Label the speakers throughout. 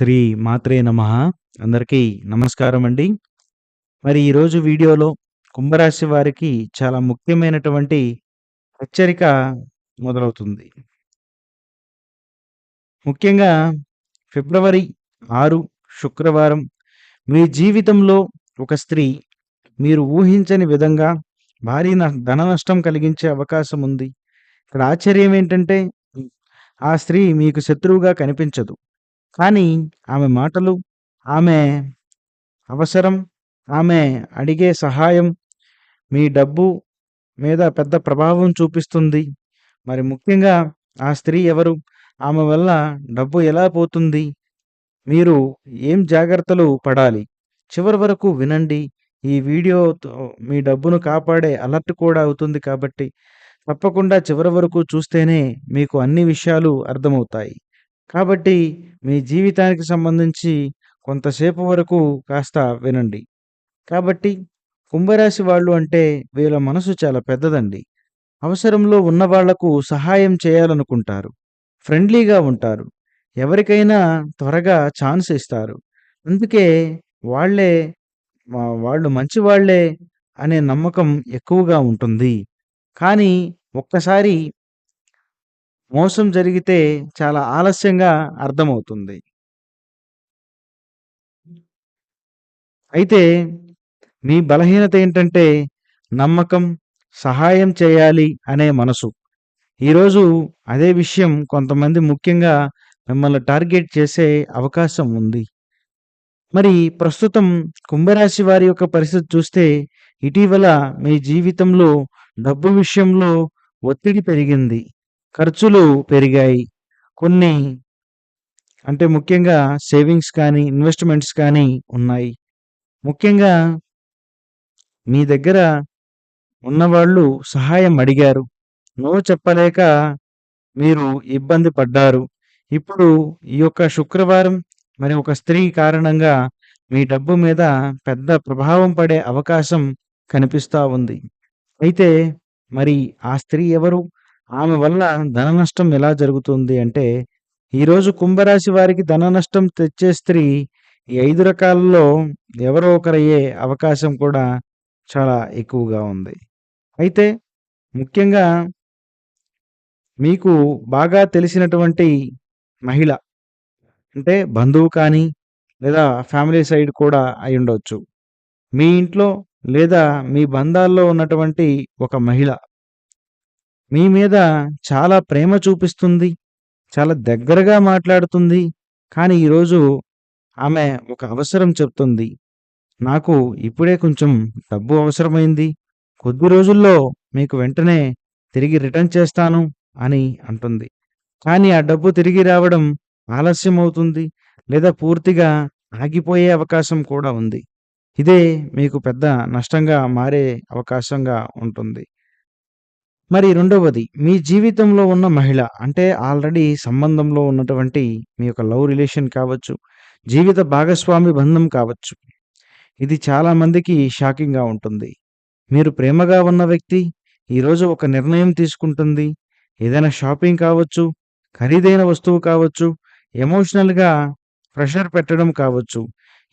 Speaker 1: శ్రీ మాత్రే నమః అందరికీ నమస్కారం అండి. మరి ఈరోజు వీడియోలో కుంభరాశి వారికి చాలా ముఖ్యమైనటువంటి హెచ్చరిక మొదలవుతుంది. ముఖ్యంగా ఫిబ్రవరి ఆరు శుక్రవారం మీ జీవితంలో ఒక స్త్రీ మీరు ఊహించని విధంగా భారీ న ధన నష్టం కలిగించే అవకాశం ఉంది. ఇక్కడ ఆశ్చర్యం ఏంటంటే ఆ స్త్రీ మీకు శత్రువుగా కనిపించదు. కానీ ఆమె మాటలు, ఆమె అవసరం, ఆమె అడిగే సహాయం మీ డబ్బు మీద పెద్ద ప్రభావం చూపిస్తుంది. మరి ముఖ్యంగా ఆ స్త్రీ ఎవరు? ఆమె వల్ల డబ్బు ఎలా పోతుంది? మీరు ఏం జాగ్రత్తలు పడాలి? చివరి వరకు వినండి. ఈ వీడియోతో మీ డబ్బును కాపాడే అలర్ట్ కూడా అవుతుంది కాబట్టి తప్పకుండా చివరి వరకు చూస్తేనే మీకు అన్ని విషయాలు అర్థమవుతాయి. కాబట్టి మీ జీవితానికి సంబంధించి కొంతసేపు వరకు కాస్త వినండి. కాబట్టి కుంభరాశి వాళ్ళు అంటే వీళ్ళ మనసు చాలా పెద్దదండి. అవసరంలో ఉన్న వాళ్ళకు సహాయం చేయాలనుకుంటారు. ఫ్రెండ్లీగా ఉంటారు. ఎవరికైనా త్వరగా ఛాన్స్ ఇస్తారు. అందుకే వాళ్ళే వాళ్ళు వాళ్ళు మంచివాళ్ళే అనే నమ్మకం ఎక్కువగా ఉంటుంది. కానీ ఒక్కసారి మోసం జరిగితే చాలా ఆలస్యంగా అర్థమవుతుంది. అయితే మీ బలహీనత ఏంటంటే నమ్మకం, సహాయం చేయాలి అనే మనసు. ఈరోజు అదే విషయం కొంతమంది ముఖ్యంగా మిమ్మల్ని టార్గెట్ చేసే అవకాశం ఉంది. మరి ప్రస్తుతం కుంభరాశి వారి యొక్క పరిస్థితి చూస్తే ఇటీవల మీ జీవితంలో డబ్బు విషయంలో ఒత్తిడి పెరిగింది. ఖర్చులు పెరిగాయి. కొన్ని అంటే ముఖ్యంగా సేవింగ్స్ కానీ, ఇన్వెస్ట్‌మెంట్స్ కానీ ఉన్నాయి. ముఖ్యంగా మీ దగ్గర ఉన్నవాళ్ళు సహాయం అడిగారు. నో చెప్పలేక మీరు ఇబ్బంది పడ్డారు. ఇప్పుడు ఈ యొక్క శుక్రవారం మరి ఒక స్త్రీ కారణంగా మీ డబ్బు మీద పెద్ద ప్రభావం పడే అవకాశం కనిపిస్తూ ఉంది. అయితే మరి ఆ స్త్రీ ఎవరు? ఆమె వల్ల ధన నష్టం ఎలా జరుగుతుంది అంటే ఈరోజు కుంభరాశి వారికి ధన నష్టం తెచ్చే స్త్రీ ఈ ఐదు రకాలలో ఎవరో ఒకరయ్యే అవకాశం కూడా చాలా ఎక్కువగా ఉంది. అయితే ముఖ్యంగా మీకు బాగా తెలిసినటువంటి మహిళ అంటే బంధువు కానీ లేదా ఫ్యామిలీ సైడ్ కూడా అయ్యుండొచ్చు. మీ ఇంట్లో లేదా మీ బంధాల్లో ఉన్నటువంటి ఒక మహిళ మీ మీద చాలా ప్రేమ చూపిస్తుంది. చాలా దగ్గరగా మాట్లాడుతుంది. కానీ ఈరోజు ఆమె ఒక అవసరం చెప్తుంది. నాకు ఇప్పుడే కొంచెం డబ్బు అవసరమైంది. కొద్ది రోజుల్లో మీకు వెంటనే తిరిగి రిటర్న్ చేస్తాను అని అంటుంది. కానీ ఆ డబ్బు తిరిగి రావడం ఆలస్యం అవుతుంది. లేదా పూర్తిగా ఆగిపోయే అవకాశం కూడా ఉంది. ఇదే మీకు పెద్ద నష్టంగా మారే అవకాశంగా ఉంటుంది. మరి రెండవది మీ జీవితంలో ఉన్న మహిళ అంటే ఆల్రెడీ సంబంధంలో ఉన్నటువంటి మీ యొక్క లవ్ రిలేషన్ కావచ్చు, జీవిత భాగస్వామి బంధం కావచ్చు. ఇది చాలామందికి షాకింగ్‌గా ఉంటుంది. మీరు ప్రేమగా ఉన్న వ్యక్తి ఈరోజు ఒక నిర్ణయం తీసుకుంటుంది. ఏదైనా షాపింగ్ కావచ్చు, ఖరీదైన వస్తువు కావచ్చు, ఎమోషనల్‌గా ప్రెషర్ పెట్టడం కావచ్చు.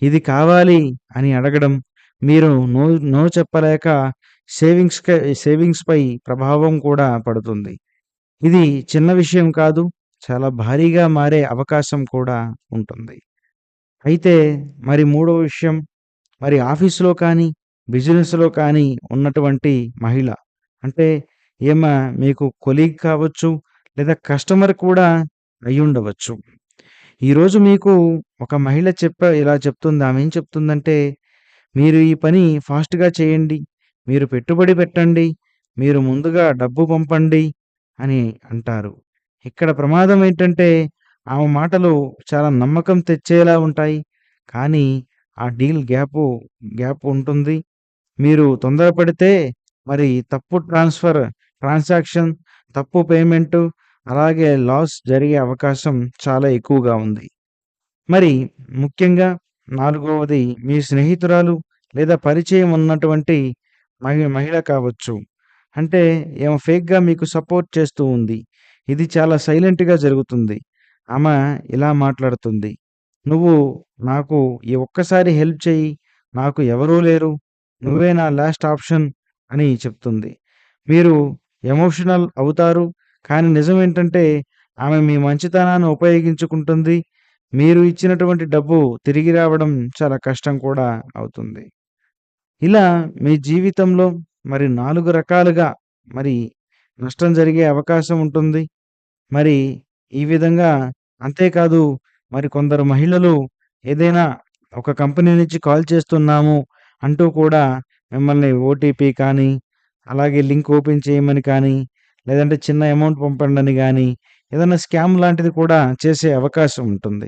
Speaker 1: ఇది కావాలి అని అడగడం, మీరు నో నో చెప్పలేక సేవింగ్స్ సేవింగ్స్‌పై ప్రభావం కూడా పడుతుంది. ఇది చిన్న విషయం కాదు. చాలా భారీగా మారే అవకాశం కూడా ఉంటుంది. అయితే మరి మూడో విషయం మరి ఆఫీస్‌లో కానీ, బిజినెస్‌లో కానీ ఉన్నటువంటి మహిళ అంటే ఏమా మీకు కొలీగ్ కావచ్చు, లేదా కస్టమర్ కూడా అయ్యుండవచ్చు. ఈరోజు మీకు ఒక మహిళ చెప్ప ఇలా చెప్తుంది. ఆమె ఏం చెప్తుందంటే మీరు ఈ పని ఫాస్ట్‌గా చేయండి. మీరు పెట్టుబడి పెట్టండి. మీరు ముందుగా డబ్బు పంపండి అని అంటారు. ఇక్కడ ప్రమాదం ఏంటంటే ఆమె మాటలు చాలా నమ్మకం తెచ్చేలా ఉంటాయి. కానీ ఆ డీల్ గ్యాపు గ్యాప్ ఉంటుంది. మీరు తొందరపడితే మరి తప్పు ట్రాన్స్‌ఫర్ ట్రాన్సాక్షన్, తప్పు పేమెంటు అలాగే లాస్ జరిగే అవకాశం చాలా ఎక్కువగా ఉంది. మరి ముఖ్యంగా నాలుగవది మీ స్నేహితురాలు లేదా పరిచయం ఉన్నటువంటి మహి మహిళ కావచ్చు. అంటే ఏమో ఫేక్‌గా మీకు సపోర్ట్ చేస్తూ ఉంది. ఇది చాలా సైలెంట్‌గా జరుగుతుంది. ఆమె ఇలా మాట్లాడుతుంది. నువ్వు నాకు ఈ ఒక్కసారి హెల్ప్ చెయ్యి. నాకు ఎవరూ లేరు. నువ్వే నా లాస్ట్ ఆప్షన్ అని చెప్తుంది. మీరు ఎమోషనల్ అవుతారు. కానీ నిజం ఏంటంటే ఆమె మీ మంచితనాన్ని ఉపయోగించుకుంటుంది. మీరు ఇచ్చినటువంటి డబ్బు తిరిగి రావడం చాలా కష్టం కూడా అవుతుంది. ఇలా మీ జీవితంలో మరి నాలుగు రకాలుగా మరి నష్టం జరిగే అవకాశం ఉంటుంది. మరి ఈ విధంగా అంతేకాదు మరి కొందరు మహిళలు ఏదైనా ఒక కంపెనీ నుంచి కాల్ చేస్తున్నాము అంటూ కూడా మిమ్మల్ని ఓటీపీ కానీ, అలాగే లింక్ ఓపెన్ చేయమని కానీ, లేదంటే చిన్న అమౌంట్ పంపండని గానీ, ఏదైనా స్కామ్ లాంటిది కూడా చేసే అవకాశం ఉంటుంది.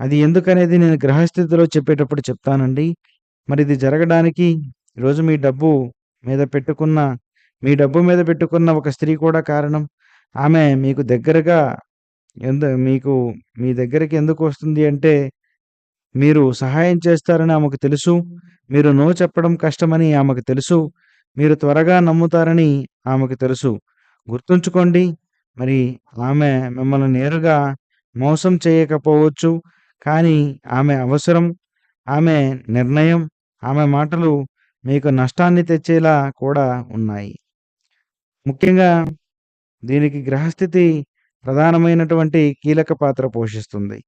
Speaker 1: అది ఎందుకనేది నేను గ్రహస్థితిలో చెప్పేటప్పుడు చెప్తానండి. మరి ఇది జరగడానికి ఈరోజు మీ డబ్బు మీద పెట్టుకున్న మీ డబ్బు మీద పెట్టుకున్న ఒక స్త్రీ కూడా కారణం. ఆమె మీకు దగ్గరగా ఎందు మీకు మీ దగ్గరికి ఎందుకు వస్తుంది అంటే మీరు సహాయం చేస్తారని ఆమెకు తెలుసు. మీరు నో చెప్పడం కష్టమని ఆమెకు తెలుసు. మీరు త్వరగా నమ్ముతారని ఆమెకు తెలుసు. గుర్తుంచుకోండి మరి ఆమె మిమ్మల్ని నేరుగా మోసం చేయకపోవచ్చు. కానీ ఆమె అవసరం, ఆమె నిర్ణయం, ఆమె మాటలు మీకు నష్టాన్ని తెచ్చేలా కూడా ఉన్నాయి. ముఖ్యంగా దీనికి గ్రహస్థితి ప్రధానమైనటువంటి కీలక పాత్ర పోషిస్తుంది.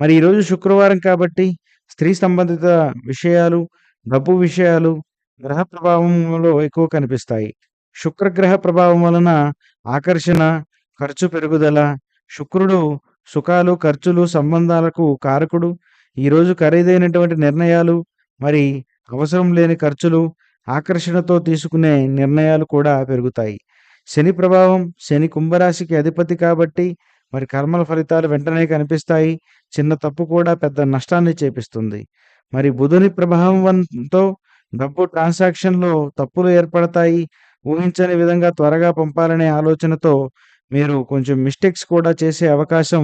Speaker 1: మరి ఈరోజు శుక్రవారం కాబట్టి స్త్రీ సంబంధిత విషయాలు, డబ్బు విషయాలు గ్రహ ప్రభావంలో ఎక్కువ కనిపిస్తాయి. శుక్రగ్రహ ప్రభావం వలన ఆకర్షణ, ఖర్చు పెరుగుదల, శుక్రుడు సుఖాలు, ఖర్చులు, సంబంధాలకు కారకుడు. ఈరోజు ఖరీదైనటువంటి నిర్ణయాలు, మరి అవసరం లేని ఖర్చులు, ఆకర్షణతో తీసుకునే నిర్ణయాలు కూడా పెరుగుతాయి. శని ప్రభావం శని కుంభరాశికి అధిపతి కాబట్టి మరి కర్మల ఫలితాలు వెంటనే కనిపిస్తాయి. చిన్న తప్పు కూడా పెద్ద నష్టాన్ని చేపిస్తుంది. మరి బుధుని ప్రభావంతో డబ్బు ట్రాన్సాక్షన్‌లో తప్పులు ఏర్పడతాయి. ఊహించని విధంగా త్వరగా పంపాలనే ఆలోచనతో మీరు కొంచెం మిస్టేక్స్ కూడా చేసే అవకాశం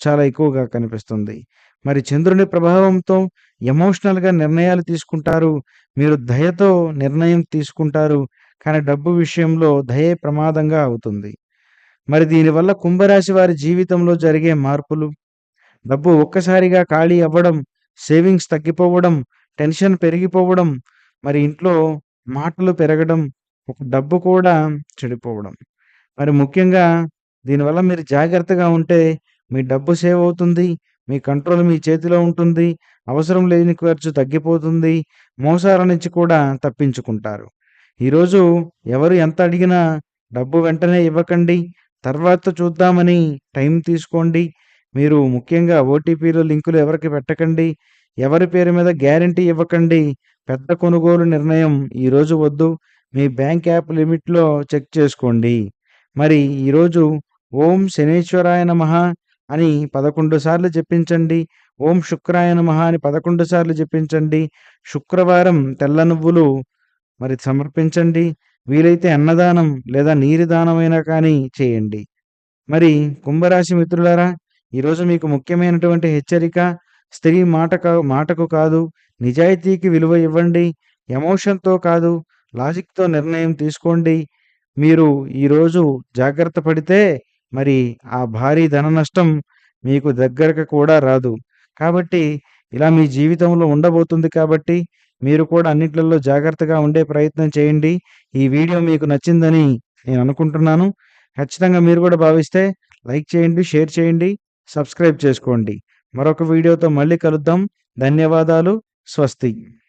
Speaker 1: చాలా ఎక్కువగా కనిపిస్తుంది. మరి చంద్రుని ప్రభావంతో ఎమోషనల్‌గా నిర్ణయాలు తీసుకుంటారు. మీరు దయతో నిర్ణయం తీసుకుంటారు. కానీ డబ్బు విషయంలో దయే ప్రమాదంగా అవుతుంది. మరి దీనివల్ల కుంభరాశి వారి జీవితంలో జరిగే మార్పులు, డబ్బు ఒక్కసారిగా ఖాళీ అవ్వడం, సేవింగ్స్ తగ్గిపోవడం, టెన్షన్ పెరిగిపోవడం, మరి ఇంట్లో మాటలు పెరగడం, ఒక డబ్బు కూడా చెడిపోవడం. మరి ముఖ్యంగా దీనివల్ల మీరు జాగ్రత్తగా ఉంటే మీ డబ్బు సేవ్ అవుతుంది. మీ కంట్రోల్ మీ చేతిలో ఉంటుంది. అవసరం లేని ఖర్చు తగ్గిపోతుంది. మోసాల నుంచి కూడా తప్పించుకుంటారు. ఈరోజు ఎవరు ఎంత అడిగినా డబ్బు వెంటనే ఇవ్వకండి. తర్వాత చూద్దామని టైం తీసుకోండి. మీరు ముఖ్యంగా ఓటీపీలు, లింకులు ఎవరికి పెట్టకండి. ఎవరి పేరు మీద గ్యారంటీ ఇవ్వకండి. పెద్ద కొనుగోలు నిర్ణయం ఈరోజు వద్దు. మీ బ్యాంక్ యాప్ లిమిట్‌లో చెక్ చేసుకోండి. మరి ఈరోజు ఓం శనేశ్వరాయ నమ అని 11 సార్లు జపించండి. ఓం శుక్రాయ నమ అని 11 సార్లు జపించండి. శుక్రవారం తెల్ల నువ్వులు మరి సమర్పించండి. వీలైతే అన్నదానం లేదా నీరు దానమైనా కానీ చేయండి. మరి కుంభరాశి మిత్రులారా ఈరోజు మీకు ముఖ్యమైనటువంటి హెచ్చరిక స్త్రీ మాట మాటకు కాదు, నిజాయితీకి విలువ ఇవ్వండి. ఎమోషన్‌తో కాదు, లాజిక్‌తో నిర్ణయం తీసుకోండి. మీరు ఈరోజు జాగ్రత్త పడితే మరి ఆ భారీ ధన నష్టం మీకు దగ్గరకు కూడా రాదు. కాబట్టి ఇలా మీ జీవితంలో ఉండబోతుంది కాబట్టి మీరు కూడా అన్నిట్లలో జాగ్రత్తగా ఉండే ప్రయత్నం చేయండి. ఈ వీడియో మీకు నచ్చిందని నేను అనుకుంటున్నాను. ఖచ్చితంగా మీరు కూడా భావిస్తే లైక్ చేయండి, షేర్ చేయండి, సబ్స్క్రైబ్ చేసుకోండి. మరొక వీడియోతో మళ్ళీ కలుద్దాం. ధన్యవాదాలు. స్వస్తి.